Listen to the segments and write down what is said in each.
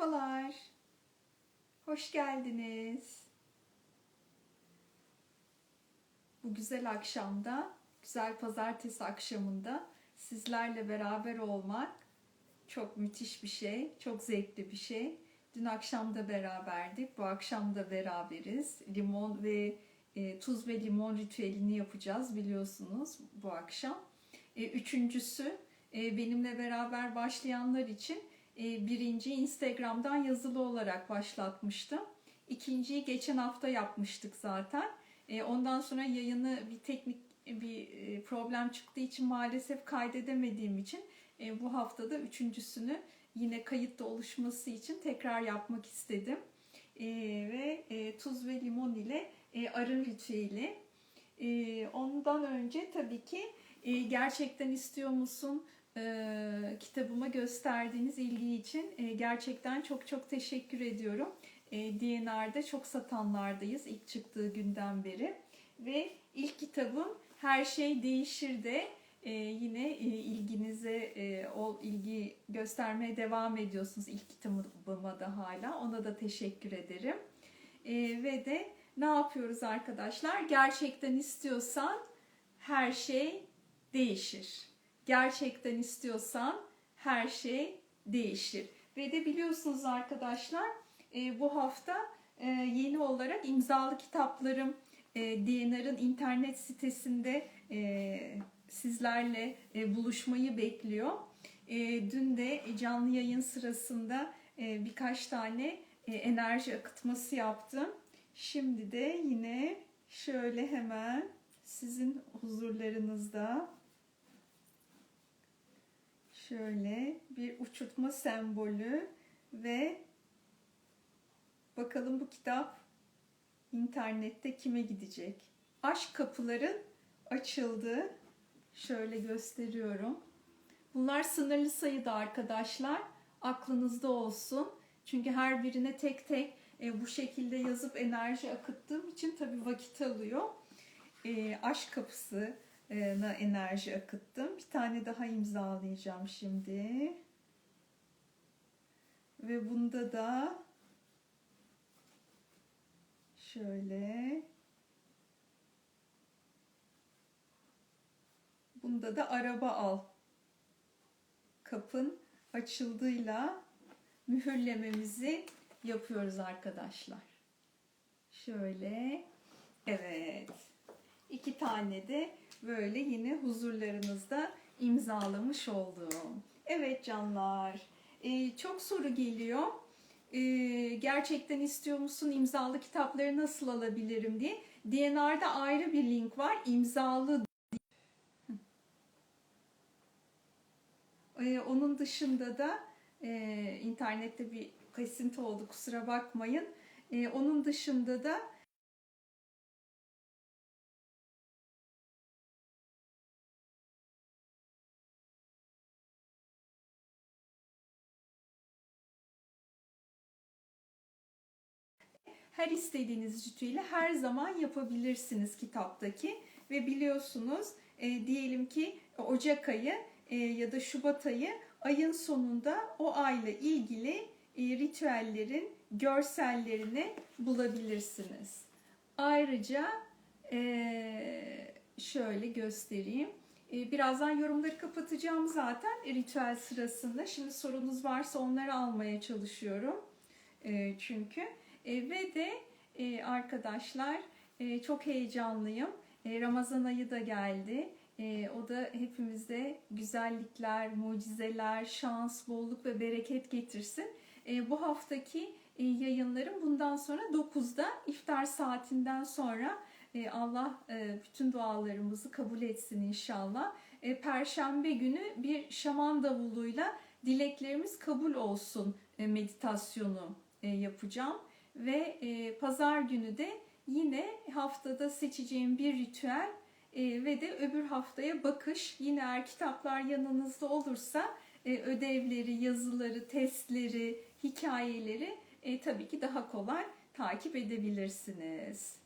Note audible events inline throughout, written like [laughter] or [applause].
Merhabalar. Hoş geldiniz. Bu güzel akşamda, güzel pazartesi akşamında sizlerle beraber olmak çok müthiş bir şey, çok zevkli bir şey. Dün akşam da beraberdik, bu akşam da beraberiz. Limon ve e, tuz ve limon ritüelini yapacağız biliyorsunuz bu akşam. E, üçüncüsü e, benimle beraber başlayanlar için birinci Instagram'dan yazılı olarak başlatmıştım. İkinciyi geçen hafta yapmıştık zaten. E, ondan sonra yayını bir teknik bir e, problem çıktığı için maalesef kaydedemediğim için e, bu haftada üçüncüsünü yine kayıtlı oluşması için tekrar yapmak istedim. E, ve e, tuz ve limon ile e, arın ritüeli. E, ondan önce tabii ki e, gerçekten istiyor musun e, kitabıma gösterdiğiniz ilgi için e, gerçekten çok çok teşekkür ediyorum. E, DNR'de çok satanlardayız ilk çıktığı günden beri. Ve ilk kitabım Her Şey Değişir de e, yine e, ilginize e, ol ilgi göstermeye devam ediyorsunuz ilk kitabıma da hala. Ona da teşekkür ederim. E, ve de ne yapıyoruz arkadaşlar? Gerçekten istiyorsan her şey değişir. Gerçekten istiyorsan her şey değişir. Ve de biliyorsunuz arkadaşlar e, bu hafta e, yeni olarak imzalı kitaplarım e, DNR'ın internet sitesinde e, sizlerle buluşmayı bekliyor. Dün de canlı yayın sırasında birkaç tane enerji akıtması yaptım. Şimdi de yine şöyle hemen sizin huzurlarınızda şöyle bir uçurtma sembolü ve bakalım bu kitap internette kime gidecek? Aşk kapıların açıldı. Şöyle gösteriyorum. Bunlar sınırlı sayıda arkadaşlar. Aklınızda olsun. Çünkü her birine tek tek e, bu şekilde yazıp enerji akıttığım için tabii vakit alıyor. E, aşk kapısı enerji akıttım. Bir tane daha imzalayacağım şimdi. Ve bunda da şöyle bunda da araba al. Kapın açıldığıyla mühürlememizi yapıyoruz arkadaşlar. Şöyle. Evet. İki tane de böyle yine huzurlarınızda imzalamış oldum. Evet canlar, ee, çok soru geliyor. Ee, gerçekten istiyor musun imzalı kitapları nasıl alabilirim diye. DNR'da ayrı bir link var. İmzalı ee, onun dışında da e, internette bir kesinti oldu kusura bakmayın. E, onun dışında da her istediğiniz ritüeli her zaman yapabilirsiniz kitaptaki ve biliyorsunuz e, diyelim ki Ocak ayı e, ya da Şubat ayı ayın sonunda o ayla ilgili e, ritüellerin görsellerini bulabilirsiniz. Ayrıca e, şöyle göstereyim. E, birazdan yorumları kapatacağım zaten ritüel sırasında. Şimdi sorunuz varsa onları almaya çalışıyorum. E, çünkü e, ve de e, arkadaşlar e, çok heyecanlıyım. E, Ramazan ayı da geldi. E, o da hepimize güzellikler, mucizeler, şans, bolluk ve bereket getirsin. E, bu haftaki e, yayınlarım bundan sonra 9'da iftar saatinden sonra e, Allah e, bütün dualarımızı kabul etsin inşallah. E, Perşembe günü bir şaman davuluyla dileklerimiz kabul olsun e, meditasyonu e, yapacağım ve e, pazar günü de yine haftada seçeceğim bir ritüel e, ve de öbür haftaya bakış yine eğer kitaplar yanınızda olursa e, ödevleri, yazıları, testleri, hikayeleri e, tabii ki daha kolay takip edebilirsiniz.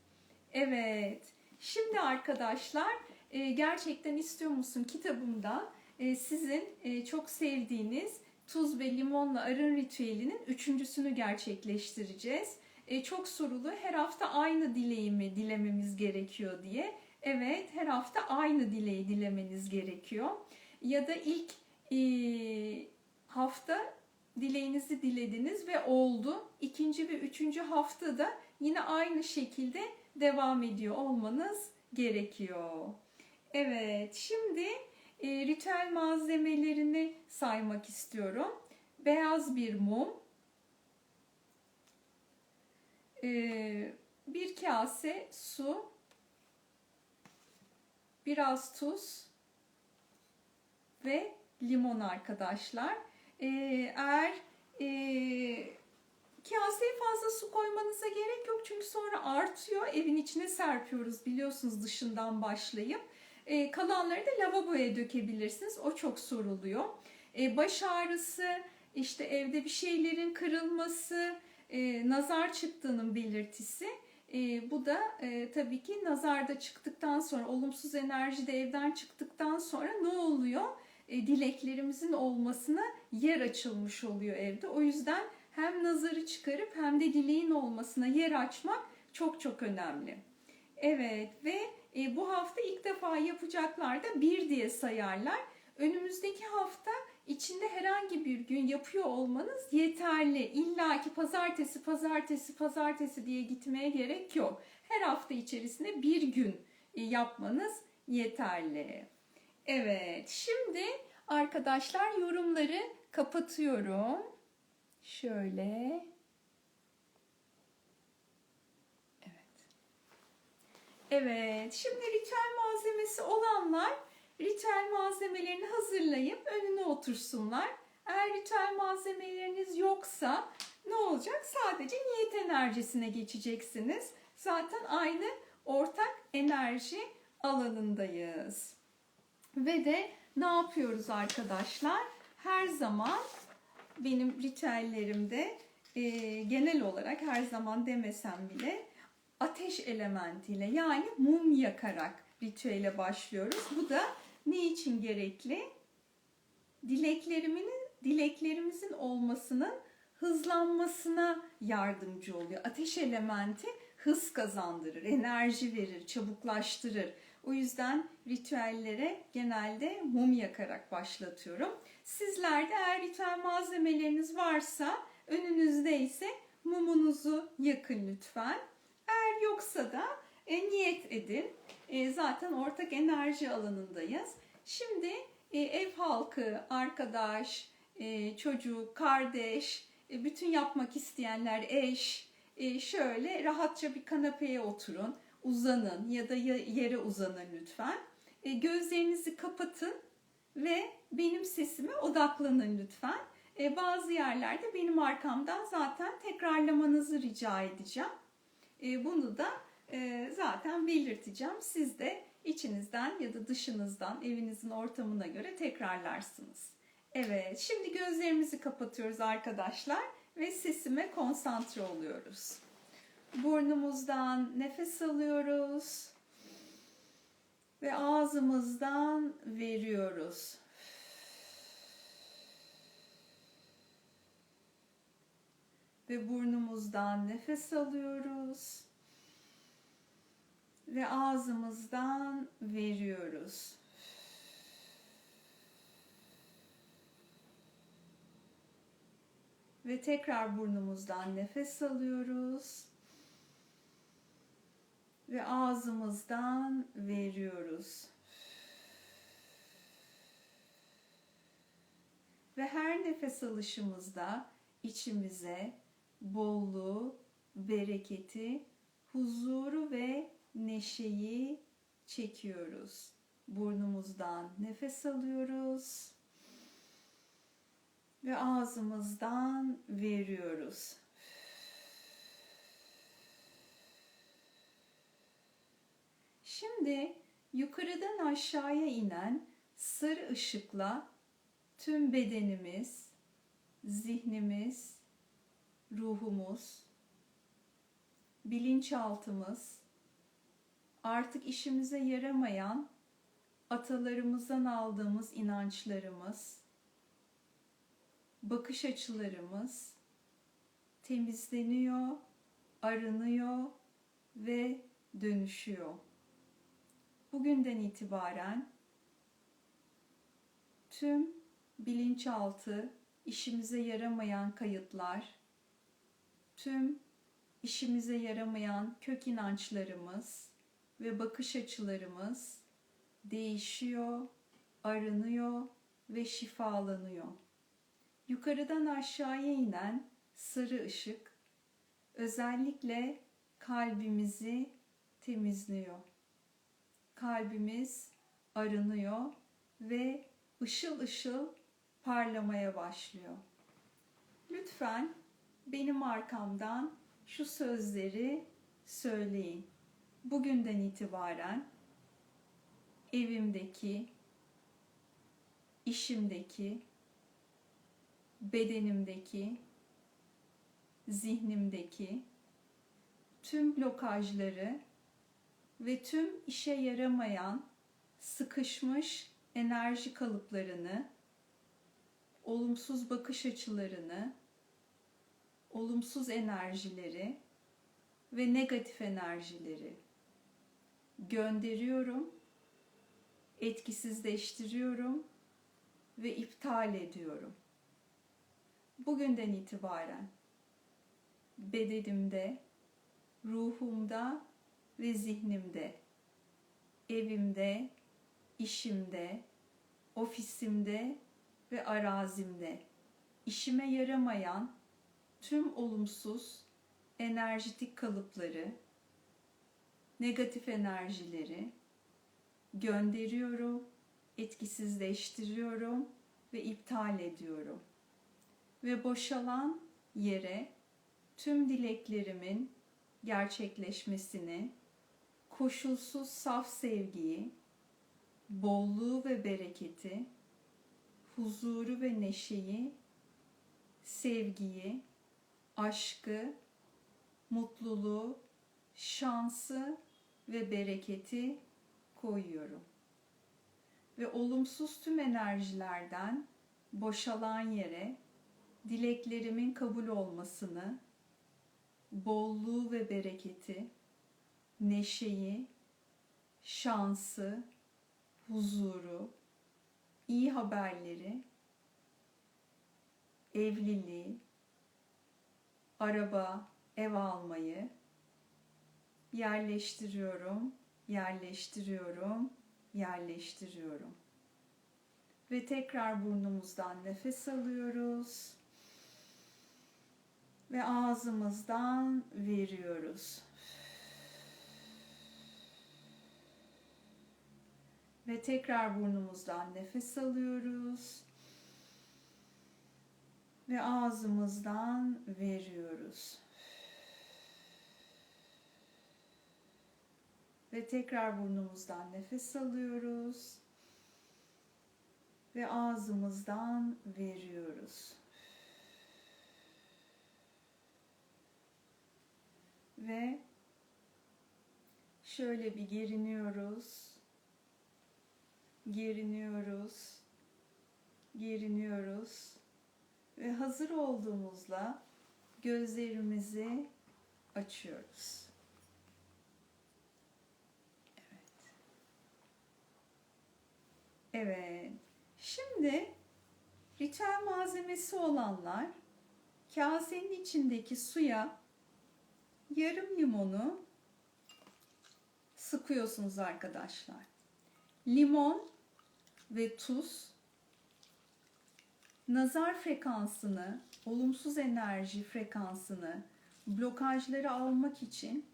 Evet, şimdi arkadaşlar e, gerçekten istiyor musun kitabımda e, sizin e, çok sevdiğiniz tuz ve limonla arın ritüelinin üçüncüsünü gerçekleştireceğiz. E, çok sorulu her hafta aynı dileği mi dilememiz gerekiyor diye. Evet her hafta aynı dileği dilemeniz gerekiyor. Ya da ilk e, hafta dileğinizi dilediniz ve oldu. İkinci ve üçüncü haftada yine aynı şekilde devam ediyor olmanız gerekiyor. Evet şimdi e, ritüel malzemelerini saymak istiyorum. Beyaz bir mum, e, bir kase su, biraz tuz ve limon arkadaşlar. E, eğer e, kaseye fazla su koymanıza gerek yok çünkü sonra artıyor. Evin içine serpiyoruz biliyorsunuz dışından başlayıp. E, kalanları da lavaboya dökebilirsiniz. O çok soruluyor. E, baş ağrısı, işte evde bir şeylerin kırılması, e, nazar çıktığının belirtisi. E, bu da e, tabii ki nazarda çıktıktan sonra, olumsuz enerji de evden çıktıktan sonra ne oluyor? E, dileklerimizin olmasına yer açılmış oluyor evde. O yüzden hem nazarı çıkarıp hem de dileğin olmasına yer açmak çok çok önemli. Evet ve e, bu hafta ilk defa yapacaklar da bir diye sayarlar. Önümüzdeki hafta içinde herhangi bir gün yapıyor olmanız yeterli. İlla ki pazartesi, pazartesi, pazartesi diye gitmeye gerek yok. Her hafta içerisinde bir gün e, yapmanız yeterli. Evet, şimdi arkadaşlar yorumları kapatıyorum. Şöyle. Evet, şimdi ritüel malzemesi olanlar ritüel malzemelerini hazırlayıp önüne otursunlar. Eğer ritüel malzemeleriniz yoksa ne olacak? Sadece niyet enerjisine geçeceksiniz. Zaten aynı ortak enerji alanındayız. Ve de ne yapıyoruz arkadaşlar? Her zaman benim ritüellerimde e, genel olarak her zaman demesem bile ateş elementiyle yani mum yakarak ritüele başlıyoruz. Bu da ne için gerekli? Dileklerimin, dileklerimizin olmasının hızlanmasına yardımcı oluyor. Ateş elementi hız kazandırır, enerji verir, çabuklaştırır. O yüzden ritüellere genelde mum yakarak başlatıyorum. Sizler de eğer ritüel malzemeleriniz varsa önünüzde ise mumunuzu yakın lütfen. Yoksa da e, niyet edin. E, zaten ortak enerji alanındayız. Şimdi e, ev halkı, arkadaş, e, çocuk, kardeş, e, bütün yapmak isteyenler, eş, e, şöyle rahatça bir kanepeye oturun, uzanın ya da yere uzanın lütfen. E, gözlerinizi kapatın ve benim sesime odaklanın lütfen. E, bazı yerlerde benim arkamdan zaten tekrarlamanızı rica edeceğim. E, bunu da e, zaten belirteceğim. Siz de içinizden ya da dışınızdan evinizin ortamına göre tekrarlarsınız. Evet, şimdi gözlerimizi kapatıyoruz arkadaşlar ve sesime konsantre oluyoruz. Burnumuzdan nefes alıyoruz ve ağzımızdan veriyoruz. Ve burnumuzdan nefes alıyoruz ve ağzımızdan veriyoruz. Ve tekrar burnumuzdan nefes alıyoruz. Ve ağzımızdan veriyoruz. Ve her nefes alışımızda içimize bolluğu, bereketi, huzuru ve neşeyi çekiyoruz. Burnumuzdan nefes alıyoruz ve ağzımızdan veriyoruz. Şimdi yukarıdan aşağıya inen sarı ışıkla tüm bedenimiz, zihnimiz, ruhumuz, bilinçaltımız artık işimize yaramayan atalarımızdan aldığımız inançlarımız, bakış açılarımız temizleniyor, arınıyor ve dönüşüyor. Bugünden itibaren tüm bilinçaltı işimize yaramayan kayıtlar, tüm işimize yaramayan kök inançlarımız ve bakış açılarımız değişiyor, arınıyor ve şifalanıyor. Yukarıdan aşağıya inen sarı ışık özellikle kalbimizi temizliyor. Kalbimiz arınıyor ve ışıl ışıl parlamaya başlıyor. Lütfen benim arkamdan şu sözleri söyleyin. Bugünden itibaren evimdeki, işimdeki, bedenimdeki, zihnimdeki tüm blokajları ve tüm işe yaramayan sıkışmış enerji kalıplarını, olumsuz bakış açılarını, olumsuz enerjileri ve negatif enerjileri gönderiyorum, etkisizleştiriyorum ve iptal ediyorum. Bugünden itibaren bedenimde, ruhumda ve zihnimde, evimde, işimde, ofisimde ve arazimde işime yaramayan tüm olumsuz enerjitik kalıpları, negatif enerjileri gönderiyorum, etkisizleştiriyorum ve iptal ediyorum. Ve boşalan yere tüm dileklerimin gerçekleşmesini, koşulsuz saf sevgiyi, bolluğu ve bereketi, huzuru ve neşeyi, sevgiyi, aşkı, mutluluğu, şansı ve bereketi koyuyorum. Ve olumsuz tüm enerjilerden boşalan yere dileklerimin kabul olmasını, bolluğu ve bereketi, neşeyi, şansı, huzuru, iyi haberleri, evliliği, araba, ev almayı yerleştiriyorum, yerleştiriyorum, yerleştiriyorum. Ve tekrar burnumuzdan nefes alıyoruz ve ağzımızdan veriyoruz. Ve tekrar burnumuzdan nefes alıyoruz. Ve ağzımızdan veriyoruz. Ve tekrar burnumuzdan nefes alıyoruz. Ve ağzımızdan veriyoruz. Ve şöyle bir geriniyoruz. Geriniyoruz. Geriniyoruz. Ve hazır olduğumuzda gözlerimizi açıyoruz. Evet. Evet. Şimdi ritüel malzemesi olanlar kasenin içindeki suya yarım limonu sıkıyorsunuz arkadaşlar. Limon ve tuz nazar frekansını, olumsuz enerji frekansını, blokajları almak için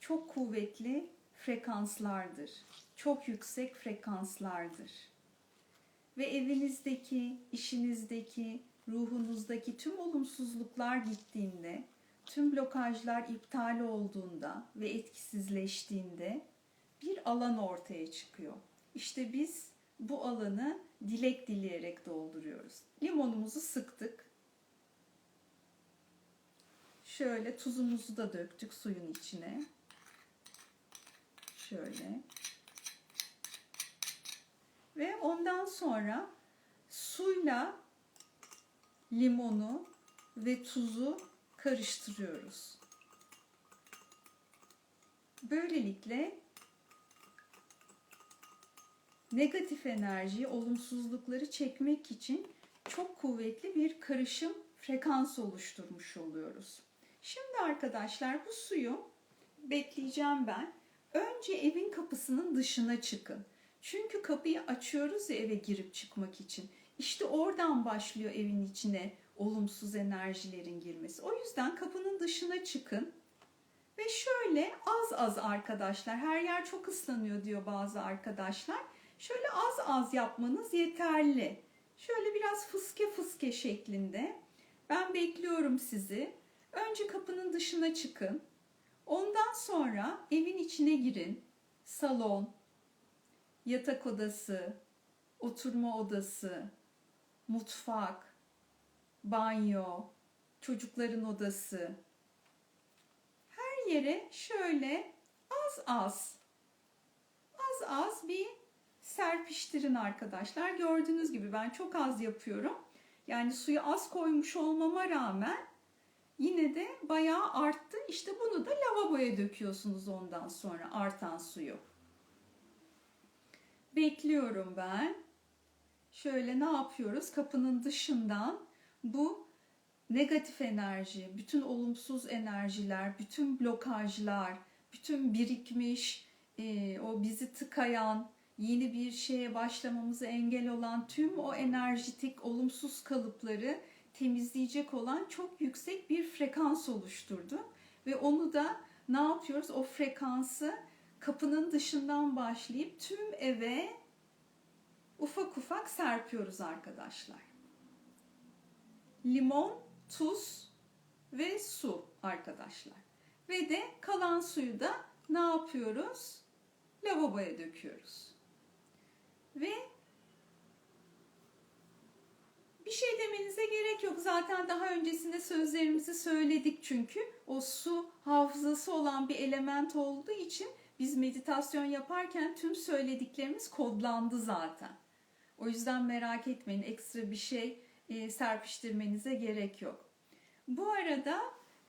çok kuvvetli frekanslardır. Çok yüksek frekanslardır. Ve evinizdeki, işinizdeki, ruhunuzdaki tüm olumsuzluklar gittiğinde, tüm blokajlar iptal olduğunda ve etkisizleştiğinde bir alan ortaya çıkıyor. İşte biz bu alanı dilek dileyerek dolduruyoruz. Limonumuzu sıktık. Şöyle tuzumuzu da döktük suyun içine. Şöyle. Ve ondan sonra suyla limonu ve tuzu karıştırıyoruz. Böylelikle negatif enerjiyi, olumsuzlukları çekmek için çok kuvvetli bir karışım frekans oluşturmuş oluyoruz. Şimdi arkadaşlar bu suyu bekleyeceğim ben. Önce evin kapısının dışına çıkın. Çünkü kapıyı açıyoruz ya eve girip çıkmak için. İşte oradan başlıyor evin içine olumsuz enerjilerin girmesi. O yüzden kapının dışına çıkın. Ve şöyle az az arkadaşlar, her yer çok ıslanıyor diyor bazı arkadaşlar. Şöyle az az yapmanız yeterli. Şöyle biraz fıske fıske şeklinde. Ben bekliyorum sizi. Önce kapının dışına çıkın. Ondan sonra evin içine girin. Salon, yatak odası, oturma odası, mutfak, banyo, çocukların odası. Her yere şöyle az az az az bir serpiştirin arkadaşlar. Gördüğünüz gibi ben çok az yapıyorum. Yani suyu az koymuş olmama rağmen yine de bayağı arttı. İşte bunu da lavaboya döküyorsunuz ondan sonra artan suyu. Bekliyorum ben. Şöyle ne yapıyoruz? Kapının dışından bu negatif enerji, bütün olumsuz enerjiler, bütün blokajlar, bütün birikmiş, e, o bizi tıkayan, yeni bir şeye başlamamızı engel olan tüm o enerjitik olumsuz kalıpları temizleyecek olan çok yüksek bir frekans oluşturdu. Ve onu da ne yapıyoruz? O frekansı kapının dışından başlayıp tüm eve ufak ufak serpiyoruz arkadaşlar. Limon, tuz ve su arkadaşlar. Ve de kalan suyu da ne yapıyoruz? Lavaboya döküyoruz. Ve bir şey demenize gerek yok. Zaten daha öncesinde sözlerimizi söyledik çünkü. O su hafızası olan bir element olduğu için biz meditasyon yaparken tüm söylediklerimiz kodlandı zaten. O yüzden merak etmeyin ekstra bir şey e, serpiştirmenize gerek yok. Bu arada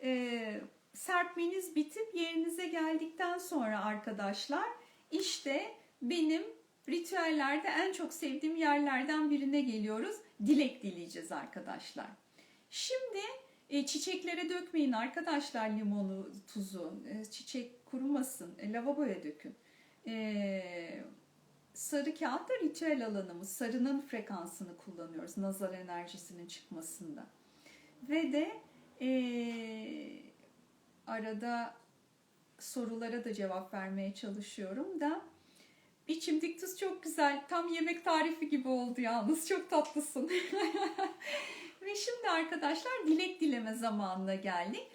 e, serpmeniz bitip yerinize geldikten sonra arkadaşlar işte benim ritüellerde en çok sevdiğim yerlerden birine geliyoruz. Dilek dileyeceğiz arkadaşlar. Şimdi e, çiçeklere dökmeyin arkadaşlar limonu, tuzu. E, çiçek kurumasın. E, lavaboya dökün. E, sarı kağıt da ritüel alanımız. Sarının frekansını kullanıyoruz nazar enerjisinin çıkmasında. Ve de e, arada sorulara da cevap vermeye çalışıyorum da bir çimdik tuz çok güzel. Tam yemek tarifi gibi oldu yalnız. Çok tatlısın. [laughs] Ve şimdi arkadaşlar dilek dileme zamanına geldik.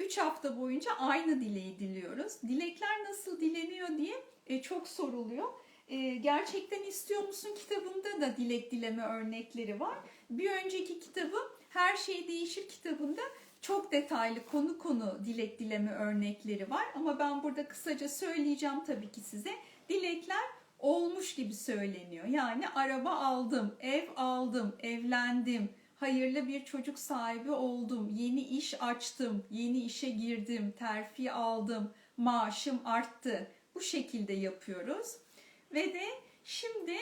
3 hafta boyunca aynı dileği diliyoruz. Dilekler nasıl dileniyor diye e, çok soruluyor. E, gerçekten istiyor musun kitabında da dilek dileme örnekleri var. Bir önceki kitabım Her Şey Değişir kitabında çok detaylı konu konu dilek dileme örnekleri var. Ama ben burada kısaca söyleyeceğim tabii ki size. Dilekler olmuş gibi söyleniyor. Yani araba aldım, ev aldım, evlendim, hayırlı bir çocuk sahibi oldum, yeni iş açtım, yeni işe girdim, terfi aldım, maaşım arttı. Bu şekilde yapıyoruz. Ve de şimdi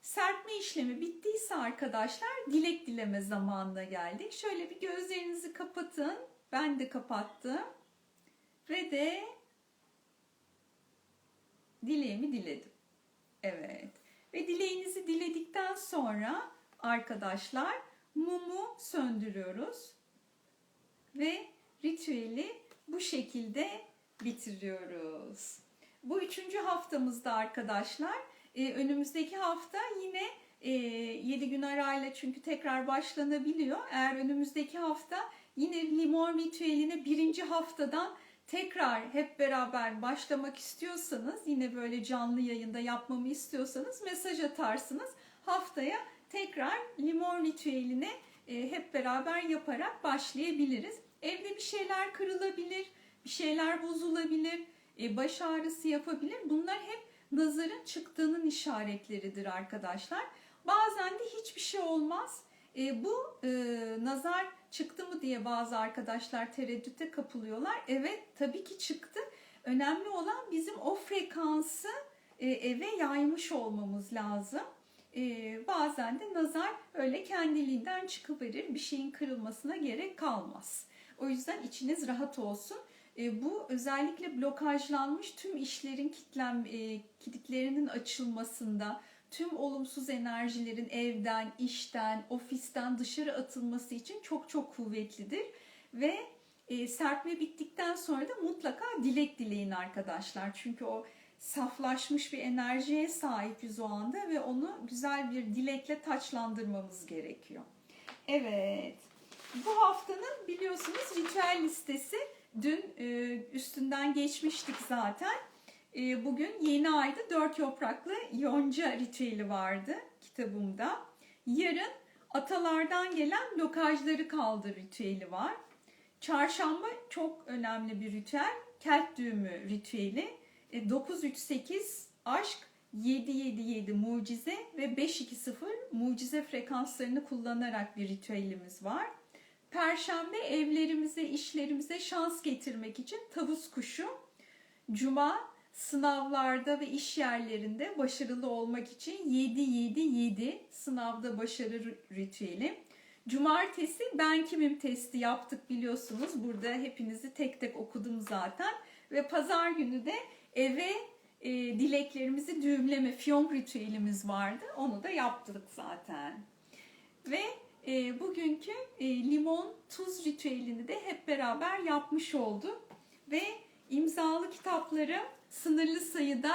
serpme işlemi bittiyse arkadaşlar dilek dileme zamanına geldik. Şöyle bir gözlerinizi kapatın. Ben de kapattım. Ve de dileğimi diledim. Evet. Ve dileğinizi diledikten sonra arkadaşlar mumu söndürüyoruz. Ve ritüeli bu şekilde bitiriyoruz. Bu üçüncü haftamızda arkadaşlar. Ee, önümüzdeki hafta yine e, 7 gün arayla çünkü tekrar başlanabiliyor. Eğer önümüzdeki hafta yine limon ritüeline birinci haftadan tekrar hep beraber başlamak istiyorsanız yine böyle canlı yayında yapmamı istiyorsanız mesaj atarsınız. Haftaya tekrar limon ritüeline e, hep beraber yaparak başlayabiliriz. Evde bir şeyler kırılabilir, bir şeyler bozulabilir, e, baş ağrısı yapabilir. Bunlar hep nazarın çıktığının işaretleridir arkadaşlar. Bazen de hiçbir şey olmaz. E, bu e, nazar çıktı mı diye bazı arkadaşlar tereddüte kapılıyorlar. Evet tabii ki çıktı. Önemli olan bizim o frekansı e, eve yaymış olmamız lazım. E, bazen de nazar öyle kendiliğinden çıkıverir. Bir şeyin kırılmasına gerek kalmaz. O yüzden içiniz rahat olsun. E, bu özellikle blokajlanmış tüm işlerin kitlen, e, kilitlerinin açılmasında, tüm olumsuz enerjilerin evden, işten, ofisten dışarı atılması için çok çok kuvvetlidir. Ve e, serpme bittikten sonra da mutlaka dilek dileyin arkadaşlar. Çünkü o saflaşmış bir enerjiye sahibiz o anda ve onu güzel bir dilekle taçlandırmamız gerekiyor. Evet. Bu haftanın biliyorsunuz ritüel listesi dün e, üstünden geçmiştik zaten. E, bugün yeni ayda dört yapraklı yonca ritüeli vardı kitabımda. Yarın atalardan gelen blokajları kaldır ritüeli var. Çarşamba çok önemli bir ritüel. Kelt düğümü ritüeli. E, 938 aşk 777 mucize ve 520 mucize frekanslarını kullanarak bir ritüelimiz var. Perşembe evlerimize, işlerimize şans getirmek için tavus kuşu. Cuma sınavlarda ve iş yerlerinde başarılı olmak için 7-7-7 sınavda başarı ritüeli. Cumartesi ben kimim testi yaptık biliyorsunuz. Burada hepinizi tek tek okudum zaten. Ve pazar günü de eve e, dileklerimizi düğümleme fiyonk ritüelimiz vardı. Onu da yaptık zaten. Ve e, bugünkü e, limon tuz ritüelini de hep beraber yapmış olduk. Ve imzalı kitapları sınırlı sayıda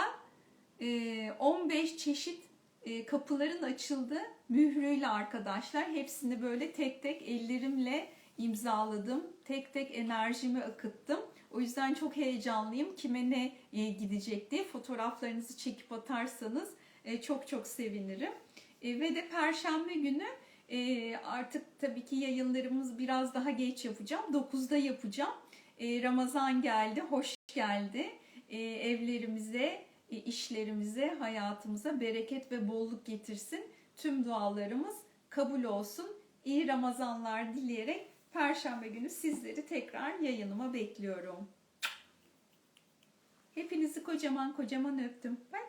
e, 15 çeşit e, kapıların açıldı mührüyle arkadaşlar. Hepsini böyle tek tek ellerimle imzaladım. Tek tek enerjimi akıttım. O yüzden çok heyecanlıyım. Kime ne e, gidecek diye fotoğraflarınızı çekip atarsanız e, çok çok sevinirim. E, ve de perşembe günü e, artık tabii ki yayınlarımız biraz daha geç yapacağım. 9'da yapacağım. E, Ramazan geldi, hoş geldi. E, evlerimize, e, işlerimize, hayatımıza bereket ve bolluk getirsin. Tüm dualarımız kabul olsun. İyi Ramazanlar dileyerek Perşembe günü sizleri tekrar yayınıma bekliyorum. Hepinizi kocaman kocaman öptüm. Bye